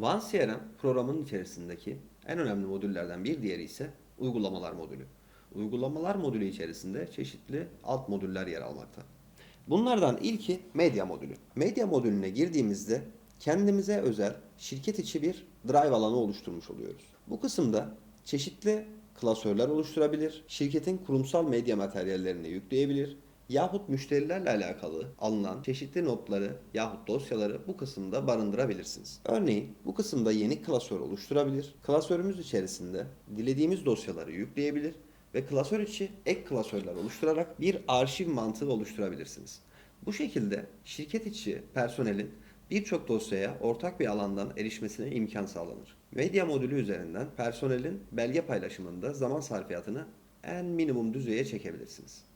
CRM programının içerisindeki en önemli modüllerden bir diğeri ise uygulamalar modülü. Uygulamalar modülü içerisinde çeşitli alt modüller yer almakta. Bunlardan ilki medya modülü. Medya modülüne girdiğimizde kendimize özel şirket içi bir drive alanı oluşturmuş oluyoruz. Bu kısımda çeşitli klasörler oluşturabilir, şirketin kurumsal medya materyallerini yükleyebilir yahut müşterilerle alakalı alınan çeşitli notları yahut dosyaları bu kısımda barındırabilirsiniz. Örneğin bu kısımda yeni klasör oluşturabilir. Klasörümüz içerisinde dilediğimiz dosyaları yükleyebilir ve klasör içi ek klasörler oluşturarak bir arşiv mantığı oluşturabilirsiniz. Bu şekilde şirket içi personelin birçok dosyaya ortak bir alandan erişmesine imkan sağlanır. Medya modülü üzerinden personelin belge paylaşımında zaman sarfiyatını en minimum düzeye çekebilirsiniz.